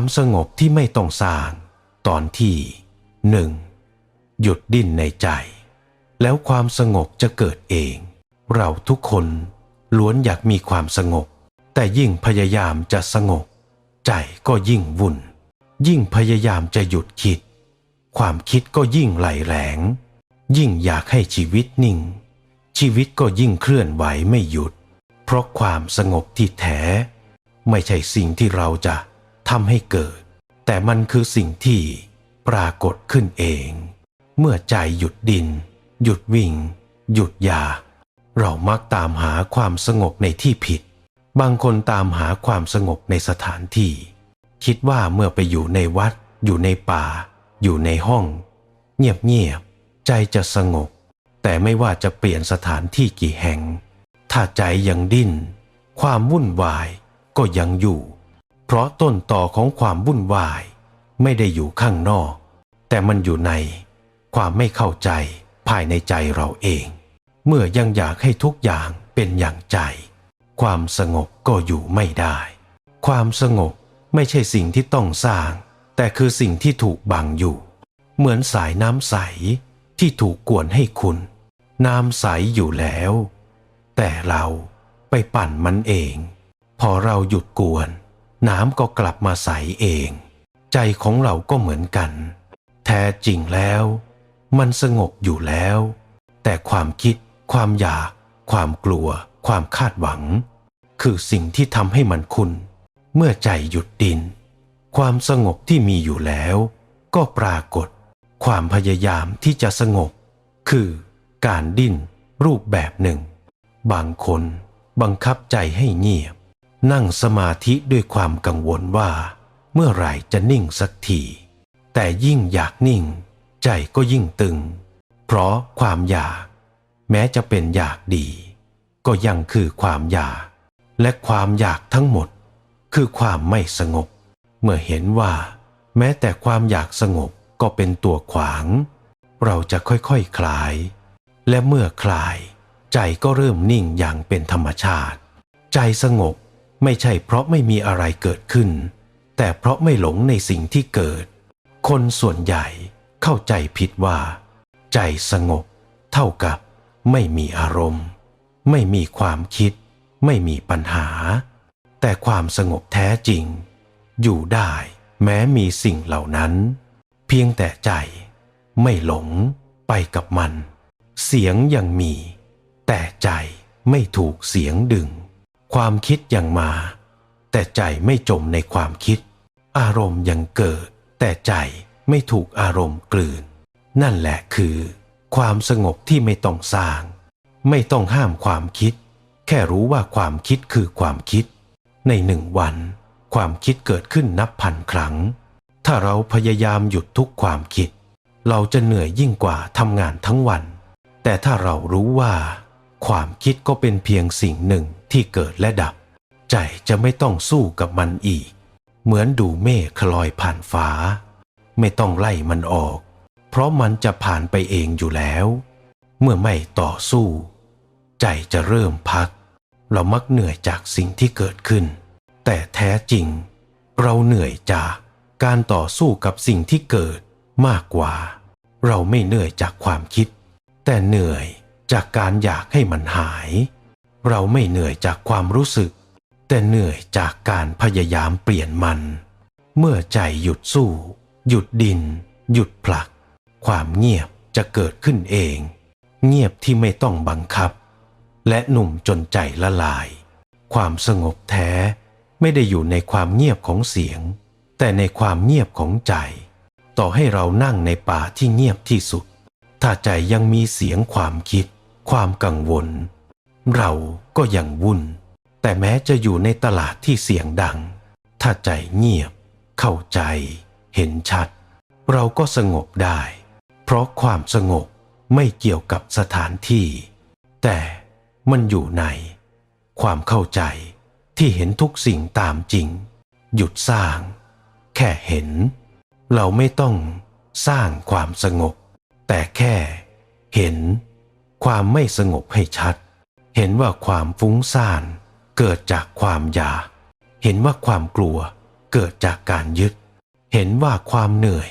ความสงบที่ไม่ต้องสร้าง ตอนที่หนึ่งหยุดดิ้นในใจ แล้วความสงบจะเกิดเอง เราทุกคนล้วนอยากมีความสงบ แต่ยิ่งพยายามจะสงบ ใจก็ยิ่งวุ่น ยิ่งพยายามจะหยุดคิด ความคิดก็ยิ่งไหลแหลง ยิ่งอยากให้ชีวิตนิ่ง ชีวิตก็ยิ่งเคลื่อนไหวไม่หยุด เพราะความสงบที่แท้ ไม่ใช่สิ่งที่เราจะ ทำให้เกิด แต่มันคือสิ่งที่ปรากฏขึ้นเอง เมื่อใจหยุดดิน หยุดวิ่ง หยุดยา เรามักตามหาความสงบในที่ผิด บางคนตามหาความสงบในสถานที่ คิดว่าเมื่อไปอยู่ในวัด อยู่ในป่า อยู่ในห้อง เงียบๆใจจะสงบ แต่ไม่ว่าจะเปลี่ยนสถานที่กี่แห่ง ถ้าใจยังดิ้น ความวุ่นวายก็ยังอยู่ เพราะต้นต่อของความวุ่นวาย ไม่ได้อยู่ข้างนอก แต่มันอยู่ในความไม่เข้าใจภายในใจเราเอง เมื่อยังอยากให้ทุกอย่างเป็นอย่างใจ ความสงบก็อยู่ไม่ได้ ความสงบไม่ใช่สิ่งที่ต้องสร้าง แต่คือสิ่งที่ถูกบังอยู่ เหมือนสายน้ำใสที่ถูกกวนให้คุณ น้ำใสอยู่แล้ว แต่เราไปปั่นมันเอง พอเราหยุดกวน น้ำก็กลับมาใสเอง ใจของเราก็เหมือนกัน แท้จริงแล้ว มันสงบอยู่แล้ว แต่ความคิด ความอยาก ความกลัว ความคาดหวัง คือสิ่งที่ทำให้มันคุณ เมื่อใจหยุดดิน ความสงบที่มีอยู่แล้ว ก็ปรากฏ ความพยายามที่จะสงบ คือการดิ้นรูปแบบหนึ่ง บางคนบังคับใจให้เงียบ นั่งสมาธิด้วยความกังวลว่า เมื่อไหร่จะนิ่งสักที แต่ยิ่งอยากนิ่ง ใจก็ยิ่งตึง เพราะความอยาก แม้จะเป็นอยากดี ก็ยังคือความอยาก และความอยากทั้งหมด คือความไม่สงบ เมื่อเห็นว่า แม้แต่ความอยากสงบก็เป็นตัวขวาง เราจะค่อยๆคคลาย และเมื่อคลาย ใจก็เริ่มนิ่งอย่างเป็นธรรมชาติ ใจสงบ ไม่ใช่เพราะไม่มีอะไรเกิดขึ้น แต่เพราะไม่หลงในสิ่งที่เกิด คนส่วนใหญ่เข้าใจผิดว่า ใจสงบ เท่ากับไม่มีอารมณ์ ไม่มีความคิด ไม่มีปัญหา แต่ความสงบแท้จริง อยู่ได้แม้มีสิ่งเหล่านั้น เพียงแต่ใจไม่หลงไปกับมัน เสียงยังมี แต่ใจไม่ถูกเสียงดึง ความคิดยังมา แต่ใจไม่จมในความคิด อารมณ์ยังเกิด แต่ใจไม่ถูกอารมณ์กลืน นั่นแหละคือ ความสงบที่ไม่ต้องสร้าง ไม่ต้องห้ามความคิด แค่รู้ว่าความคิดคือความคิด ในหนึ่งวัน ความคิดเกิดขึ้นนับพันครั้ง ถ้าเราพยายามหยุดทุกความคิด เราจะเหนื่อยยิ่งกว่าทำงานทั้งวัน แต่ถ้าเรารู้ว่า ความคิดก็เป็นเพียงสิ่งหนึ่ง ที่เกิดและดับ ใจจะไม่ต้องสู้กับมันอีก เหมือนดูเมฆคลอยผ่านฟ้า ไม่ต้องไล่มันออก เพราะมันจะผ่านไปเองอยู่แล้ว เมื่อไม่ต่อสู้ ใจจะเริ่มพัก เรามักเหนื่อยจากสิ่งที่เกิดขึ้น แต่แท้จริง เราเหนื่อยจากการต่อสู้กับสิ่งที่เกิดมากกว่า เราไม่เหนื่อยจากความคิด แต่เหนื่อยจากการอยากให้มันหาย เราไม่เหนื่อยจากความรู้สึก แต่เหนื่อยจากการพยายามเปลี่ยนมัน เมื่อใจหยุดสู้ หยุดดิน หยุดผลัก ความเงียบจะเกิดขึ้นเอง เงียบที่ไม่ต้องบังคับ และหนุ่มจนใจละลาย ความสงบแท้ไม่ได้อยู่ในความเงียบของเสียง แต่ในความเงียบของใจ ต่อให้เรานั่งในป่าที่เงียบที่สุด ถ้าใจยังมีเสียงความคิด ความกังวล เราก็ยังวุ่น แต่แม้จะอยู่ในตลาดที่เสียงดัง ถ้าใจเงียบ เข้าใจ เห็นชัด เราก็สงบได้ เพราะความสงบไม่เกี่ยวกับสถานที่ แต่มันอยู่ใน ความเข้าใจที่เห็นทุกสิ่งตามจริง หยุดสร้าง แค่เห็น เราไม่ต้องสร้างความสงบ แต่แค่เห็น ความไม่สงบให้ชัด เห็นว่าความฟุ้งซ่านเกิดจากความอยาก เห็นว่าความกลัวเกิดจากการยึด เห็นว่าความเหนื่อย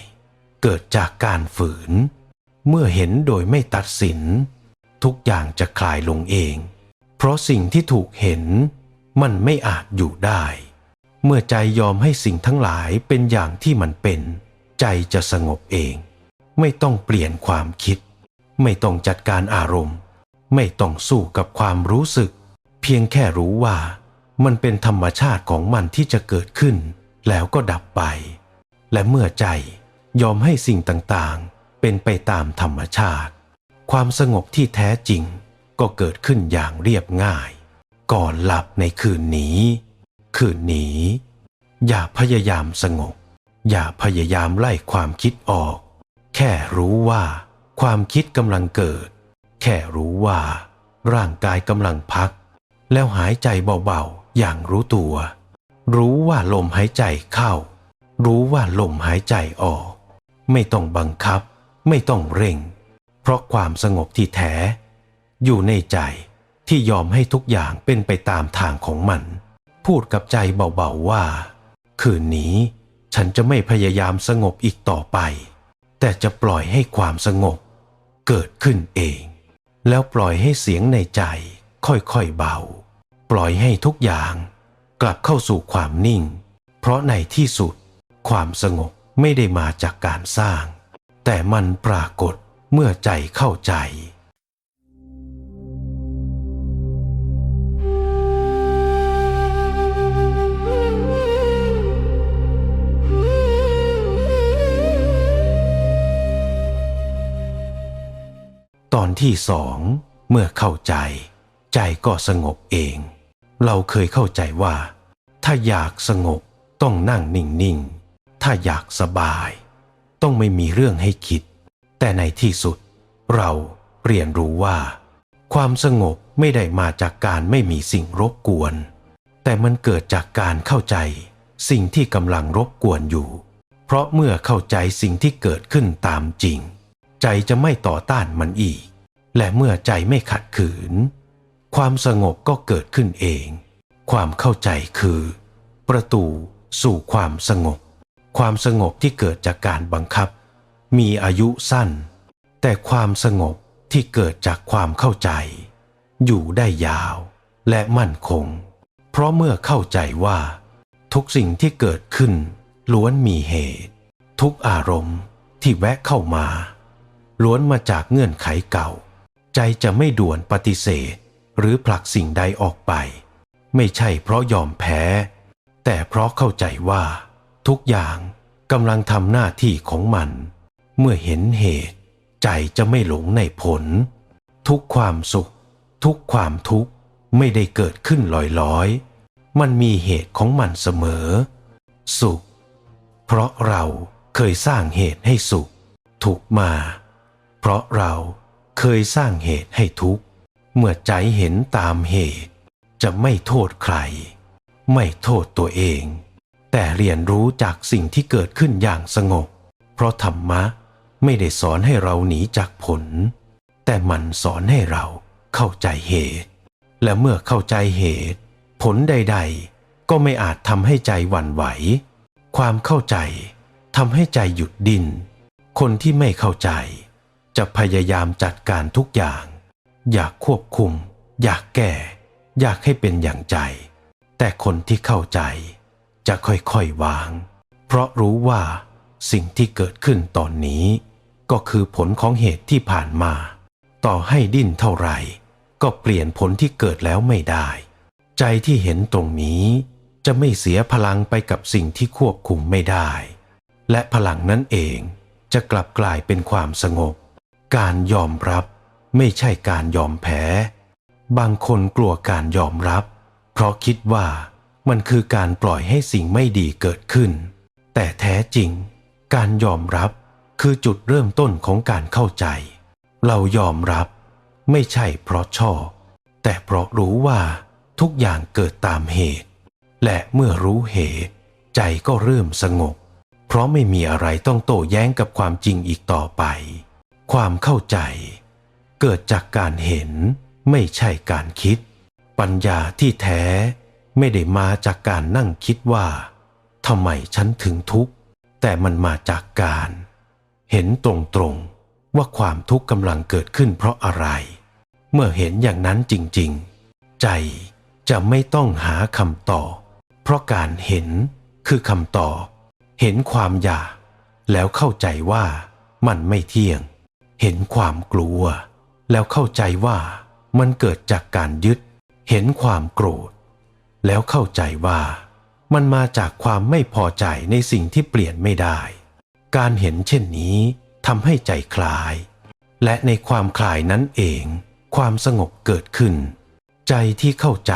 เกิดจากการฝืน เมื่อเห็นโดยไม่ตัดสิน ทุกอย่างจะคลายลงเอง เพราะสิ่งที่ถูกเห็นมันไม่อาจอยู่ได้ เมื่อใจยอมให้สิ่งทั้งหลายเป็นอย่างที่มันเป็น ใจจะสงบเอง ไม่ต้องเปลี่ยนความคิด ไม่ต้องจัดการอารมณ์ ไม่ต้องสู้กับความรู้สึก เพียงแค่รู้ว่ามันเป็นธรรมชาติของมันที่จะเกิดขึ้น แล้วก็ดับไป และเมื่อใจยอมให้สิ่งต่างๆ เป็นไปตามธรรมชาติ ความสงบที่แท้จริงก็เกิดขึ้นอย่างเรียบง่าย ก่อนหลับในคืนนี้ คืนนี้ อย่าพยายามสงบ อย่าพยายามไล่ความคิดออก แค่รู้ว่าความคิดกำลังเกิด ค่รู้ว่าร่างกายกำลังพัก แล้วหายใจเบาๆ อย่างรู้ตัว รู้ว่าลมหายใจเข้า รู้ว่าลมหายใจออก ไม่ต้องบังคับ ไม่ต้องเร่ง เพราะความสงบที่แท้ อยู่ในใจที่ยอมให้ทุกอย่างเป็นไปตามทางของมัน พูดกับใจเบาๆว่า คืนนี้ฉันจะไม่พยายามสงบอีกต่อไป แต่จะปล่อยให้ความสงบเกิดขึ้นเอง แล้วปล่อยให้เสียงในใจค่อยๆเบา ปล่อยให้ทุกอย่างกลับเข้าสู่ความนิ่ง เพราะในที่สุด ความสงบไม่ได้มาจากการสร้าง แต่มันปรากฏเมื่อใจเข้าใจ ตอนที่สองเมื่อเข้าใจ ใจก็สงบเอง เราเคยเข้าใจว่า ถ้าอยากสงบต้องนั่งนิ่งๆ ถ้าอยากสบาย ต้องไม่มีเรื่องให้คิด แต่ในที่สุด เราเรียนรู้ว่า ความสงบไม่ได้มาจากการไม่มีสิ่งรบกวน แต่มันเกิดจากการเข้าใจ สิ่งที่กำลังรบกวนอยู่ เพราะเมื่อเข้าใจสิ่งที่เกิดขึ้นตามจริง ใจจะไม่ต่อต้านมันอีก และเมื่อใจไม่ขัดขืน ความสงบก็เกิดขึ้นเอง ความเข้าใจคือ ประตูสู่ความสงบ ความสงบที่เกิดจากการบังคับ มีอายุสั้น แต่ความสงบที่เกิดจากความเข้าใจ อยู่ได้ยาวและมั่นคง เพราะเมื่อเข้าใจว่า ทุกสิ่งที่เกิดขึ้นล้วนมีเหตุ ทุกอารมณ์ที่แวะเข้ามา ล้วนมาจากเงื่อนไขเก่า ใจจะไม่ด่วนปฏิเสธ หรือผลักสิ่งใดออกไป ไม่ใช่เพราะยอมแพ้ แต่เพราะเข้าใจว่า ทุกอย่างกำลังทำหน้าที่ของมัน เมื่อเห็นเหตุ ใจจะไม่หลงในผล ทุกความสุข ทุกความทุกข์ไม่ได้เกิดขึ้นลอยๆ มันมีเหตุของมันเสมอ สุข เพราะเราเคยสร้างเหตุให้สุข ทุกมา เพราะเราเคยสร้างเหตุให้ทุกข์ เมื่อใจเห็นตามเหตุ จะไม่โทษใคร ไม่โทษตัวเอง แต่เรียนรู้จากสิ่งที่เกิดขึ้นอย่างสงบ เพราะธรรมะไม่ได้สอนให้เราหนีจากผล แต่มันสอนให้เราเข้าใจเหตุ และเมื่อเข้าใจเหตุ ผลใด ๆ ก็ไม่อาจทำให้ใจหวั่นไหว ความเข้าใจทำให้ใจหยุดดินคนที่ไม่เข้าใจ จะพยายามจัดการทุกอย่าง อยากควบคุม อยากแก้ อยากให้เป็นอย่างใจ แต่คนที่เข้าใจ จะค่อยๆวาง เพราะรู้ว่าสิ่งที่เกิดขึ้นตอนนี้ ก็คือผลของเหตุที่ผ่านมา ต่อให้ดิ้นเท่าไหร่ ก็เปลี่ยนผลที่เกิดแล้วไม่ได้ ใจที่เห็นตรงนี้ จะไม่เสียพลังไปกับสิ่งที่ควบคุมไม่ได้ และพลังนั้นเองจะกลับกลายเป็นความสงบ การยอมรับไม่ใช่การยอมแพ้ บางคนกลัวการยอมรับ เพราะคิดว่ามันคือการปล่อยให้สิ่งไม่ดีเกิดขึ้น แต่แท้จริง การยอมรับคือจุดเริ่มต้นของการเข้าใจ เรายอมรับ ไม่ใช่เพราะชอบ แต่เพราะรู้ว่าทุกอย่างเกิดตามเหตุ และเมื่อรู้เหตุ ใจก็เริ่มสงบ เพราะไม่มีอะไรต้องโต้แย้งกับความจริงอีกต่อไป ความเข้าใจ เกิดจากการเห็นไม่ใช่การคิด ปัญญาที่แท้ไม่ได้มาจากการนั่งคิดว่าทำไมฉันถึงทุกข์ แต่มันมาจากการ เห็นตรงๆว่าความทุกข์กำลังเกิดขึ้นเพราะอะไร เมื่อเห็นอย่างนั้นจริงๆ ใจจะไม่ต้องหาคำตอบเพราะการเห็นคือคำตอบเห็นความอยาก แล้วเข้าใจว่ามันไม่เที่ยง เห็นความกลัว แล้วเข้าใจว่ามันเกิดจากการยึด เห็นความโกรธ แล้วเข้าใจว่ามันมาจากความไม่พอใจในสิ่งที่เปลี่ยนไม่ได้ การเห็นเช่นนี้ทำให้ใจคลาย และในความคลายนั้นเอง ความสงบเกิดขึ้น ใจที่เข้าใจ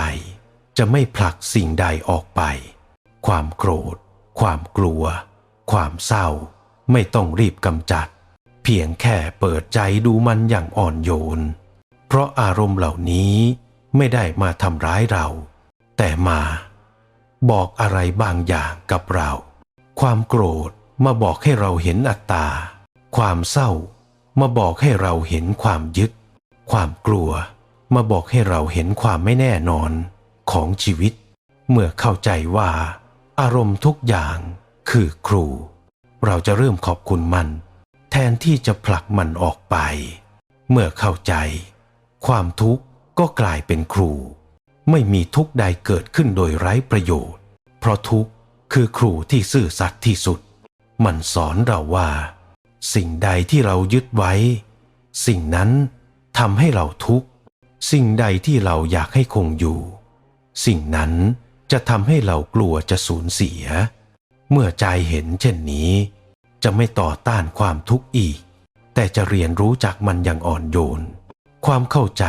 จะไม่ผลักสิ่งใดออกไป ความโกรธ ความกลัว ความเศร้า ไม่ต้องรีบกำจัด เพียงแค่เปิดใจดูมันอย่างอ่อนโยน เพราะอารมณ์เหล่านี้ไม่ได้มาทำร้ายเรา แต่มา บอกอะไรบางอย่างกับเรา ความโกรธมาบอกให้เราเห็นอัตตา ความเศร้ามาบอกให้เราเห็นความยึด ความกลัวมาบอกให้เราเห็นความไม่แน่นอนของชีวิต เมื่อเข้าใจว่า อารมณ์ทุกอย่างคือครู เราจะเริ่มขอบคุณมัน แทนที่จะผลักมันออกไป เมื่อเข้าใจ ความทุกข์ก็กลายเป็นครู ไม่มีทุกข์ใดเกิดขึ้นโดยไร้ประโยชน์ เพราะทุกข์คือครูที่ซื่อสัตย์ที่สุด มันสอนเราว่า สิ่งใดที่เรายึดไว้ สิ่งนั้นทำให้เราทุกข์ สิ่งใดที่เราอยากให้คงอยู่ สิ่งนั้นจะทำให้เรากลัวจะสูญเสีย เมื่อใจเห็นเช่นนี้ จะไม่ต่อต้านความทุกข์อีก แต่จะเรียนรู้จากมันอย่างอ่อนโยน ความเข้าใจ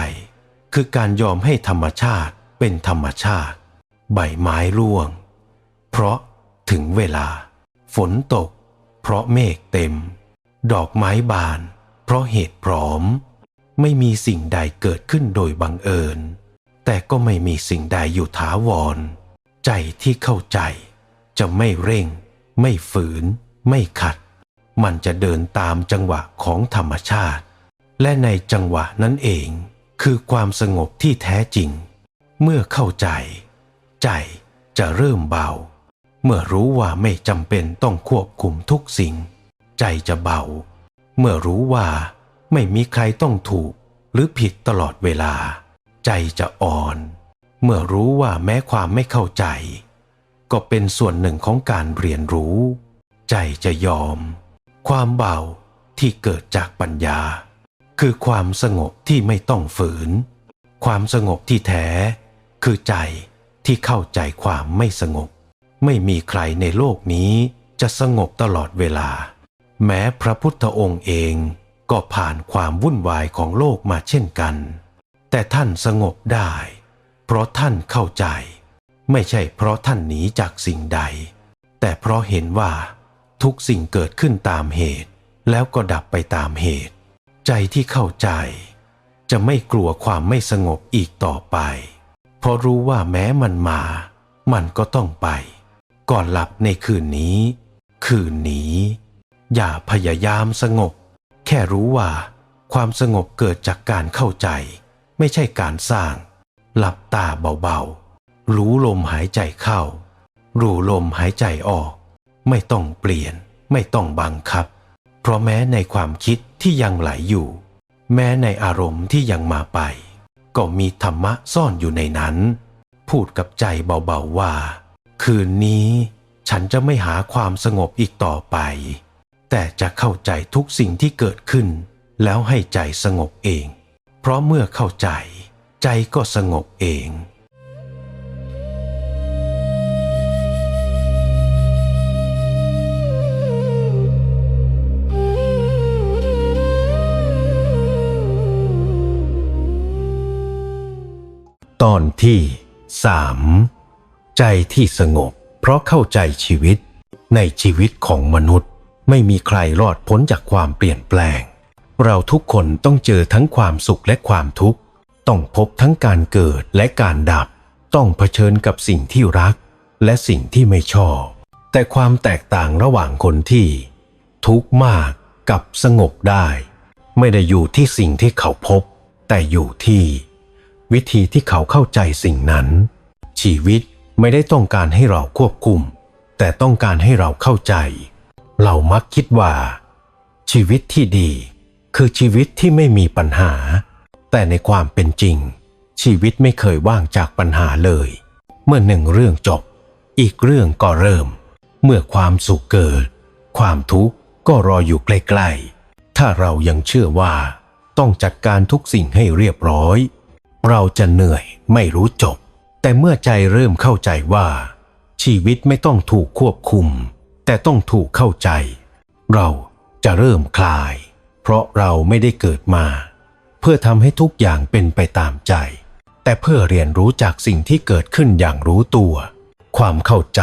คือการยอมให้ธรรมชาติเป็นธรรมชาติ ใบไม้ร่วง เพราะถึงเวลา ฝนตก เพราะเมฆเต็ม ดอกไม้บาน เพราะเหตุพร้อม ไม่มีสิ่งใดเกิดขึ้นโดยบังเอิญ แต่ก็ไม่มีสิ่งใดอยู่ถาวร ใจที่เข้าใจ จะไม่เร่ง ไม่ฝืน ไม่ขัด มันจะเดินตามจังหวะของธรรมชาติ และในจังหวะนั้นเอง คือความสงบที่แท้จริง เมื่อเข้าใจ ใจจะเริ่มเบา เมื่อรู้ว่าไม่จำเป็นต้องควบคุมทุกสิ่ง ใจจะเบา เมื่อรู้ว่าไม่มีใครต้องถูกหรือผิดตลอดเวลา ใจจะอ่อน เมื่อรู้ว่าแม้ความไม่เข้าใจ ก็เป็นส่วนหนึ่งของการเรียนรู้ ใจจะยอม ความเบาที่เกิดจากปัญญา คือความสงบที่ไม่ต้องฝืน ความสงบที่แท้ คือใจที่เข้าใจความไม่สงบ ไม่มีใครในโลกนี้จะสงบตลอดเวลา แม้พระพุทธองค์เองก็ผ่านความวุ่นวายของโลกมาเช่นกัน แต่ท่านสงบได้ เพราะท่านเข้าใจ ไม่ใช่เพราะท่านหนีจากสิ่งใด แต่เพราะเห็นว่า ทุกสิ่งเกิดขึ้นตามเหตุ แล้วก็ดับไปตามเหตุ ใจที่เข้าใจ จะไม่กลัวความไม่สงบอีกต่อไป เพราะรู้ว่าแม้มันมา มันก็ต้องไป ก่อนหลับในคืนนี้ คืนนี้ อย่าพยายามสงบ แค่รู้ว่า ความสงบเกิดจากการเข้าใจ ไม่ใช่การสร้าง หลับตาเบาๆ รู้ลมหายใจเข้า รู้ลมหายใจออก ไม่ต้องเปลี่ยน ไม่ต้องบังคับ เพราะแม้ในความคิดที่ยังไหลอยู่ แม้ในอารมณ์ที่ยังมาไป ก็มีธรรมะซ่อนอยู่ในนั้น พูดกับใจเบาๆว่า คืนนี้ฉันจะไม่หาความสงบอีกต่อไป แต่จะเข้าใจทุกสิ่งที่เกิดขึ้น แล้วให้ใจสงบเอง เพราะเมื่อเข้าใจ ใจก็สงบเอง ตอนที่สามใจที่สงบ เพราะเข้าใจชีวิต ในชีวิตของมนุษย์ ไม่มีใครรอดพ้นจากความเปลี่ยนแปลง เราทุกคนต้องเจอทั้งความสุขและความทุกข์ ต้องพบทั้งการเกิดและการดับ ต้องเผชิญกับสิ่งที่รัก และสิ่งที่ไม่ชอบ แต่ความแตกต่างระหว่างคนที่ ทุกข์มากกับสงบได้ ไม่ได้อยู่ที่สิ่งที่เขาพบ แต่อยู่ที่ วิธีที่เขาเข้าใจสิ่งนั้น ชีวิตไม่ได้ต้องการให้เราควบคุม แต่ต้องการให้เราเข้าใจ เรามักคิดว่า ชีวิตที่ดี คือชีวิตที่ไม่มีปัญหา แต่ในความเป็นจริง ชีวิตไม่เคยว่างจากปัญหาเลย เมื่อหนึ่งเรื่องจบ อีกเรื่องก็เริ่ม เมื่อความสุขเกิด ความทุกข์ก็รออยู่ใกล้ๆถ้าเรายังเชื่อว่า ต้องจัดการทุกสิ่งให้เรียบร้อย เราจะเหนื่อยไม่รู้จบ แต่เมื่อใจเริ่มเข้าใจว่า ชีวิตไม่ต้องถูกควบคุม แต่ต้องถูกเข้าใจ เราจะเริ่มคลาย เพราะเราไม่ได้เกิดมา เพื่อทำให้ทุกอย่างเป็นไปตามใจ แต่เพื่อเรียนรู้จากสิ่งที่เกิดขึ้นอย่างรู้ตัว ความเข้าใจ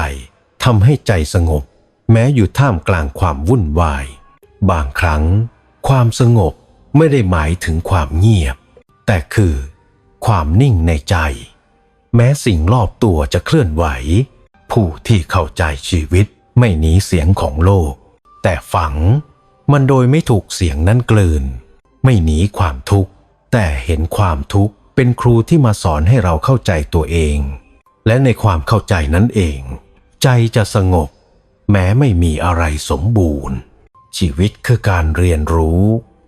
ทำให้ใจสงบ แม้อยู่ท่ามกลางความวุ่นวาย บางครั้ง ความสงบไม่ได้หมายถึงความเงียบ แต่คือ ความนิ่งในใจ แม้สิ่งรอบตัวจะเคลื่อนไหว ผู้ที่เข้าใจชีวิตไม่หนีเสียงของโลก แต่ฝังมันโดยไม่ถูกเสียงนั้นกลืน ไม่หนีความทุกข์ แต่เห็นความทุกข์เป็นครูที่มาสอนให้เราเข้าใจตัวเอง และในความเข้าใจนั้นเอง ใจจะสงบ แม้ไม่มีอะไรสมบูรณ์ ชีวิตคือการเรียนรู้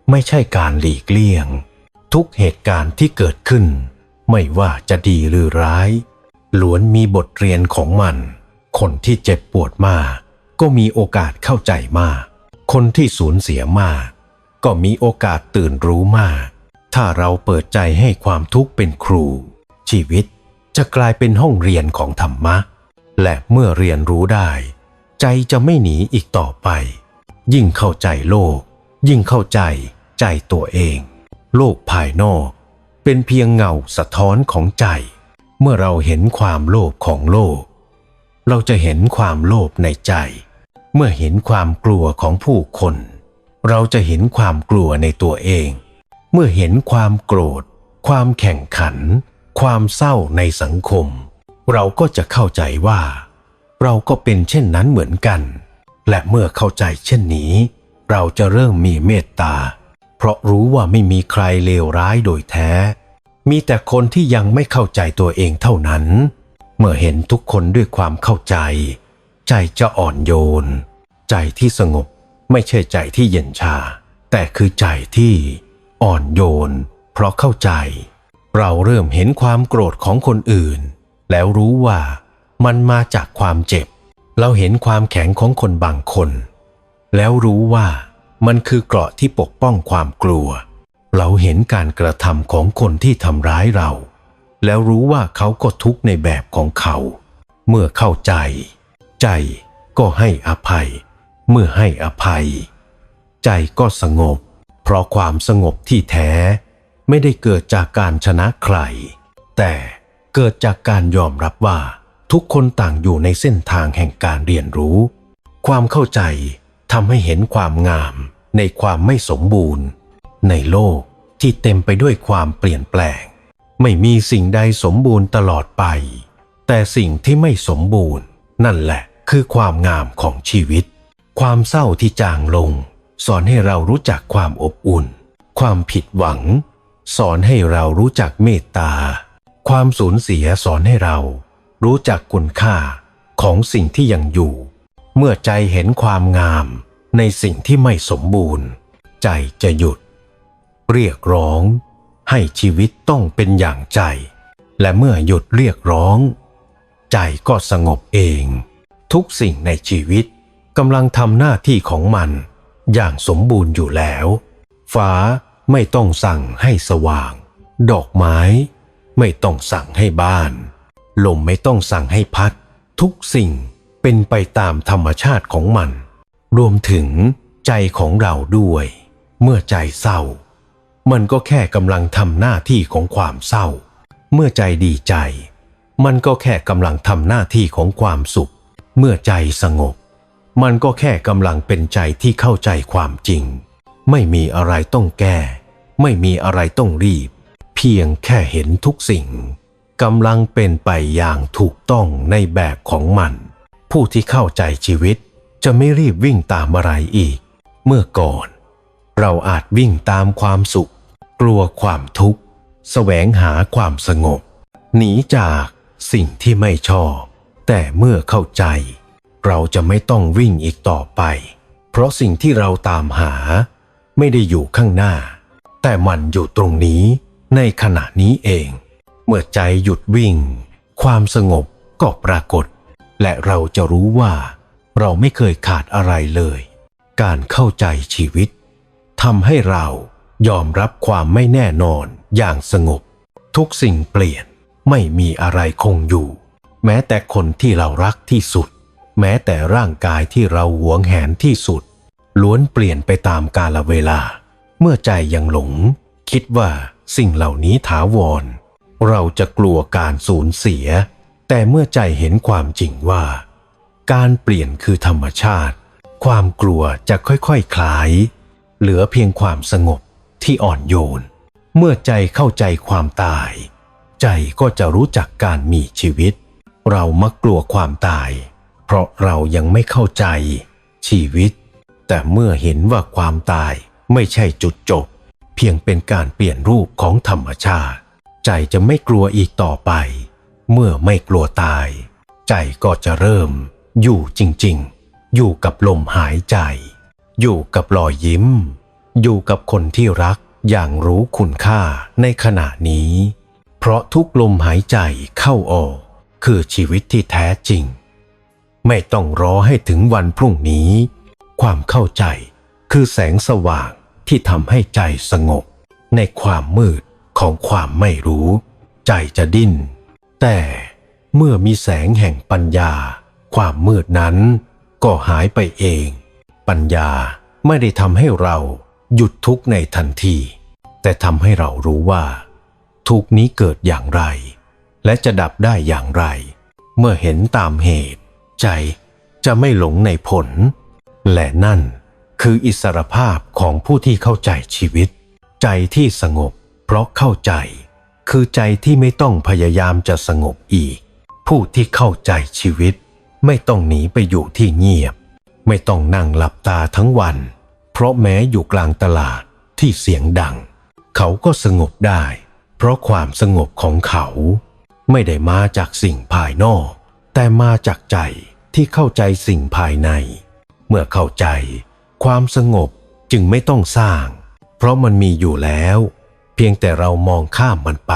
ไม่ใช่การหลีกเลี่ยง ทุกเหตุการณ์ที่เกิดขึ้น ไม่ว่าจะดีหรือร้ายล้วนมีบทเรียนของมัน คนที่เจ็บปวดมาก ก็มีโอกาสเข้าใจมาก คนที่สูญเสียมาก ก็มีโอกาสตื่นรู้มาก ถ้าเราเปิดใจให้ความทุกข์เป็นครู ชีวิตจะกลายเป็นห้องเรียนของธรรมะ และเมื่อเรียนรู้ได้ ใจจะไม่หนีอีกต่อไป ยิ่งเข้าใจโลก ยิ่งเข้าใจใจตัวเอง โลกภายนอก เป็นเพียงเงาสะท้อนของใจ เมื่อเราเห็นความโลภของโลก เราจะเห็นความโลภในใจ เมื่อเห็นความกลัวของผู้คน เราจะเห็นความกลัวในตัวเอง เมื่อเห็นความโกรธ ความแข่งขัน ความเศร้าในสังคม เราก็จะเข้าใจว่า เราก็เป็นเช่นนั้นเหมือนกัน และเมื่อเข้าใจเช่นนี้ เราจะเริ่มมีเมตตา เพราะรู้ว่าไม่มีใครเลวร้ายโดยแท้ มีแต่คนที่ยังไม่เข้าใจตัวเองเท่านั้น เมื่อเห็นทุกคนด้วยความเข้าใจ ใจจะอ่อนโยน ใจที่สงบไม่ใช่ใจที่เย็นชา แต่คือใจที่อ่อนโยน เพราะเข้าใจ เราเริ่มเห็นความโกรธของคนอื่น แล้วรู้ว่ามันมาจากความเจ็บ เราเห็นความแข็งของคนบางคน แล้วรู้ว่า มันคือเกราะที่ปกป้องความกลัว เราเห็นการกระทำของคนที่ทำร้ายเรา แล้วรู้ว่าเขาก็ทุกข์ในแบบของเขา เมื่อเข้าใจ ใจก็ให้อภัย เมื่อให้อภัย ใจก็สงบ เพราะความสงบที่แท้ ไม่ได้เกิดจากการชนะใคร แต่เกิดจากการยอมรับว่าทุกคนต่างอยู่ในเส้นทางแห่งการเรียนรู้ ความเข้าใจทำให้เห็นความงาม ในความไม่สมบูรณ์ ในโลกที่เต็มไปด้วยความเปลี่ยนแปลง ไม่มีสิ่งใดสมบูรณ์ตลอดไป แต่สิ่งที่ไม่สมบูรณ์ นั่นแหละคือความงามของชีวิต ความเศร้าที่จางลง สอนให้เรารู้จักความอบอุ่น ความผิดหวัง สอนให้เรารู้จักเมตตา ความสูญเสียสอนให้เรา รู้จักคุณค่าของสิ่งที่ยังอยู่ เมื่อใจเห็นความงาม ในสิ่งที่ไม่สมบูรณ์ ใจจะหยุด เรียกร้อง ให้ชีวิตต้องเป็นอย่างใจ และเมื่อหยุดเรียกร้อง ใจก็สงบเอง ทุกสิ่งในชีวิตกำลังทำหน้าที่ของมัน อย่างสมบูรณ์อยู่แล้ว ฟ้าไม่ต้องสั่งให้สว่าง ดอกไม้ ไม่ต้องสั่งให้บ้าน ลมไม่ต้องสั่งให้พัด ทุกสิ่งเป็นไปตามธรรมชาติของมัน รวมถึงใจของเราด้วย เมื่อใจเศร้า มันก็แค่กำลังทำหน้าที่ของความเศร้า เมื่อใจดีใจ มันก็แค่กำลังทำหน้าที่ของความสุข เมื่อใจสงบ มันก็แค่กำลังเป็นใจที่เข้าใจความจริง ไม่มีอะไรต้องแก้ ไม่มีอะไรต้องรีบ เพียงแค่เห็นทุกสิ่งกำลังเป็นไปอย่างถูกต้องในแบบของมัน ผู้ที่เข้าใจชีวิต จะไม่รีบวิ่งตามอะไรอีก เมื่อก่อน เราอาจวิ่งตามความสุข กลัวความทุกข์ แสวงหาความสงบ หนีจากสิ่งที่ไม่ชอบ แต่เมื่อเข้าใจ เราจะไม่ต้องวิ่งอีกต่อไป เพราะสิ่งที่เราตามหา ไม่ได้อยู่ข้างหน้า แต่มันอยู่ตรงนี้ในขณะนี้เอง เมื่อใจหยุดวิ่ง ความสงบก็ปรากฏ และเราจะรู้ว่า เราไม่เคยขาดอะไรเลย การเข้าใจชีวิตทำให้เรายอมรับความไม่แน่นอนอย่างสงบ ทุกสิ่งเปลี่ยนไม่มีอะไรคงอยู่ แม้แต่คนที่เรารักที่สุด แม้แต่ร่างกายที่เราหวงแหนที่สุด ล้วนเปลี่ยนไปตามกาลเวลา เมื่อใจยังหลง คิดว่าสิ่งเหล่านี้ถาวร เราจะกลัวการสูญเสีย แต่เมื่อใจเห็นความจริงว่า การเปลี่ยนคือธรรมชาติ ความกลัวจะค่อยๆคคลาย เหลือเพียงความสงบที่อ่อนโยน เมื่อใจเข้าใจความตาย ใจก็จะรู้จักการมีชีวิต เรามักกลัวความตาย เพราะเรายังไม่เข้าใจ ชีวิต แต่เมื่อเห็นว่าความตายไม่ใช่จุดจบ เพียงเป็นการเปลี่ยนรูปของธรรมชาติ ใจจะไม่กลัวอีกต่อไป เมื่อไม่กลัวตาย ใจก็จะเริ่ม อยู่จริงๆ อยู่กับลมหายใจ อยู่กับรอยยิ้ม อยู่กับคนที่รักอย่างรู้คุณค่าในขณะนี้ เพราะทุกลมหายใจเข้าออก คือชีวิตที่แท้จริง ไม่ต้องรอให้ถึงวันพรุ่งนี้ ความเข้าใจคือแสงสว่างที่ทำให้ใจสงบ ในความมืดของความไม่รู้ ใจจะดิ้น แต่เมื่อมีแสงแห่งปัญญา ความมืดนั้นก็หายไปเอง ปัญญาไม่ได้ทำให้เราหยุดทุกข์ในทันที แต่ทำให้เรารู้ว่า ทุกนี้เกิดอย่างไร และจะดับได้อย่างไร เมื่อเห็นตามเหตุ ใจจะไม่หลงในผล และนั่นคืออิสรภาพของผู้ที่เข้าใจชีวิต ใจที่สงบ เพราะเข้าใจ คือใจที่ไม่ต้องพยายามจะสงบอีก ผู้ที่เข้าใจชีวิต ไม่ต้องหนีไปอยู่ที่เงียบ ไม่ต้องนั่งหลับตาทั้งวัน เพราะแม้อยู่กลางตลาดที่เสียงดัง เขาก็สงบได้ เพราะความสงบของเขา ไม่ได้มาจากสิ่งภายนอก แต่มาจากใจที่เข้าใจสิ่งภายใน เมื่อเข้าใจ ความสงบจึงไม่ต้องสร้าง เพราะมันมีอยู่แล้ว เพียงแต่เรามองข้ามมันไป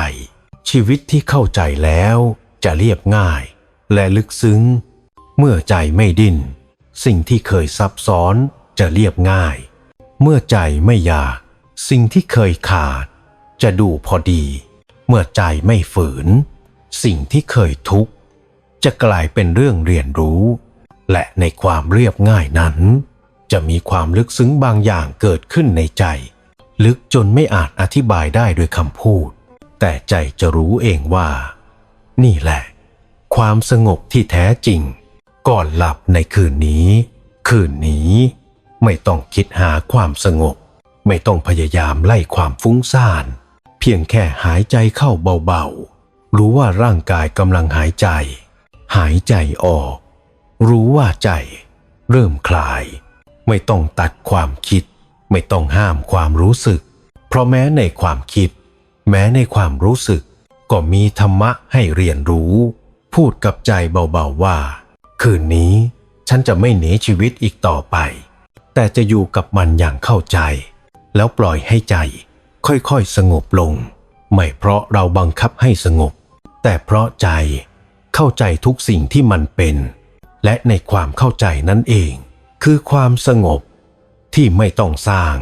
ชีวิตที่เข้าใจแล้วจะเรียบง่าย และลึกซึ้ง เมื่อใจไม่ดิ้น สิ่งที่เคยซับซ้อนจะเรียบง่าย เมื่อใจไม่อยาก สิ่งที่เคยขาด จะดูพอดี เมื่อใจไม่ฝืน สิ่งที่เคยทุกข์ จะกลายเป็นเรื่องเรียนรู้ และในความเรียบง่ายนั้น จะมีความลึกซึ้งบางอย่างเกิดขึ้นในใจ ลึกจนไม่อาจอธิบายได้ด้วยคำพูด แต่ใจจะรู้เองว่า นี่แหละ ความสงบที่แท้จริง ก่อนหลับในคืนนี้ คืนนี้ ไม่ต้องคิดหาความสงบ ไม่ต้องพยายามไล่ความฟุ้งซ่าน เพียงแค่หายใจเข้าเบาๆ รู้ว่าร่างกายกำลังหายใจ หายใจออก รู้ว่าใจ เริ่มคลาย ไม่ต้องตัดความคิด ไม่ต้องห้ามความรู้สึก เพราะแม้ในความคิด แม้ในความรู้สึก ก็มีธรรมะให้เรียนรู้ พูดกับใจเบาๆว่า คืนนี้ฉันจะไม่หนีชีวิตอีกต่อไป แต่จะอยู่กับมันอย่างเข้าใจ แล้วปล่อยให้ใจ ค่อยๆสงบลง ไม่เพราะเราบังคับให้สงบ แต่เพราะใจเข้าใจทุกสิ่งที่มันเป็น และในความเข้าใจนั่นเอง คือความสงบที่ไม่ต้องสร้าง